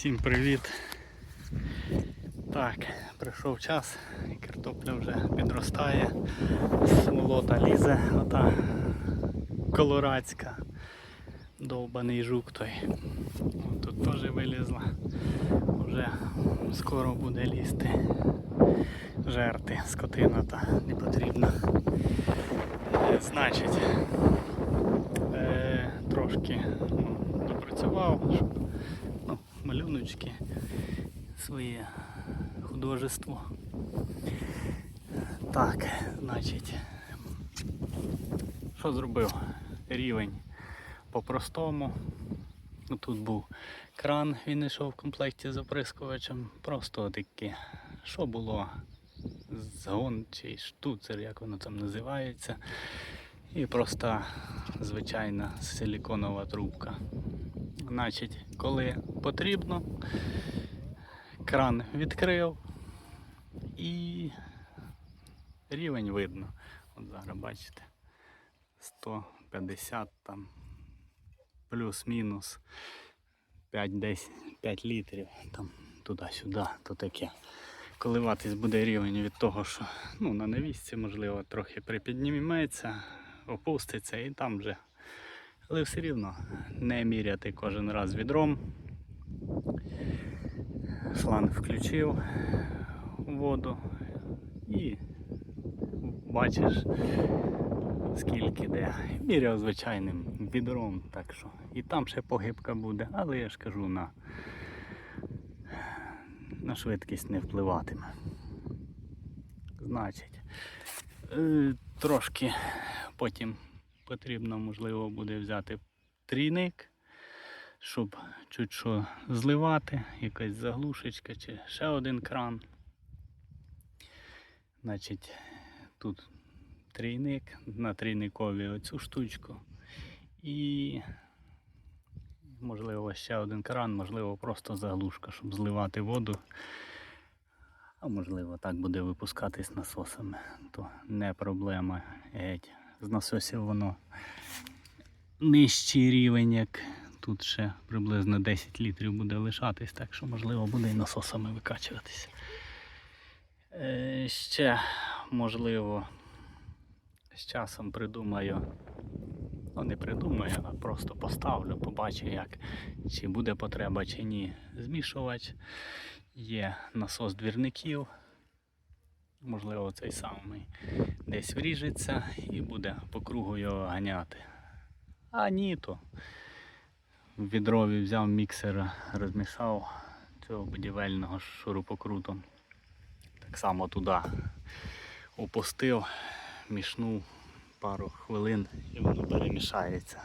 Всім привіт. Так, прийшов час, картопля вже підростає, смолота лізе, ота колорадська, довбаний жук той. От Тут теж вилізла. Вже скоро буде лізти. Жерти, скотина та не потрібна. Е, Значить, е, трошки ну, допрацював, щоб малюночки, своє художество. Так, значить, що зробив? Рівень по-простому. Тут був кран, він йшов в комплекті з оприскувачем. Просто таке, що було згон чи штуцер, як воно там називається. І просто звичайна силіконова трубка. Значить, коли потрібно, кран відкрив і рівень видно. От зараз бачите, 150 там плюс-мінус 5-10 5 літрів там туди-сюди, то таке. Коливатись буде рівень від того, що ну, на навісці, можливо, трохи припідніметься, опуститься і там вже. Але все рівно не міряти кожен раз відром. Шланг включив воду і бачиш скільки де. Міряв звичайним відром, так що і там ще погибка буде, але я ж кажу на, на швидкість не впливатиме. Значить, е, трошки потім потрібно, можливо, буде взяти трійник, щоб чуть що зливати, якась заглушечка чи ще один кран. Значить, тут трійник, на трійникові оцю штучку. І можливо ще один кран, можливо, просто заглушка, щоб зливати воду. А можливо так буде випускатись насосами, то не проблема геть. З насосів воно нижчий рівень, як тут ще приблизно 10 літрів буде лишатись, так що можливо буде і насосами викачуватися. Е, ще можливо з часом придумаю, ну не придумаю, а просто поставлю, побачу, як чи буде потреба, чи ні. Змішувач. Є насос двірників. Можливо, цей самий десь вріжеться і буде по кругу його ганяти. А ні, то в відрові взяв міксер, розмішав цього будівельного шурупокрутом. Так само туди опустив, мішнув пару хвилин і воно перемішається.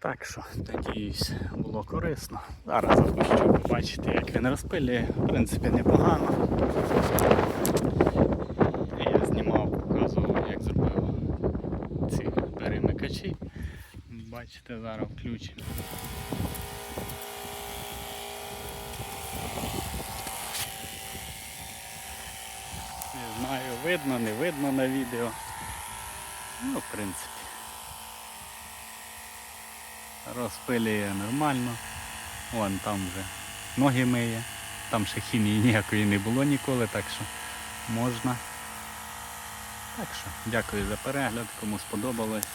Так що, надіюсь, було корисно. Зараз запущу, побачите, як він розпилює. В принципі, непогано. Я знімав, показував, як зробив ці перемикачі. Бачите, зараз включимо. Не знаю, видно, не видно на відео. Ну, в принципі. Розпилює нормально. Вон там вже ноги миє. Там ще хімії ніякої не було ніколи, так що можна. Так що, дякую за перегляд, кому сподобалось.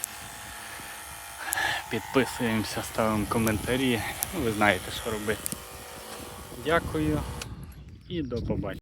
Підписуємося, ставимо коментарі. Ви знаєте, що робити. Дякую і до побачення.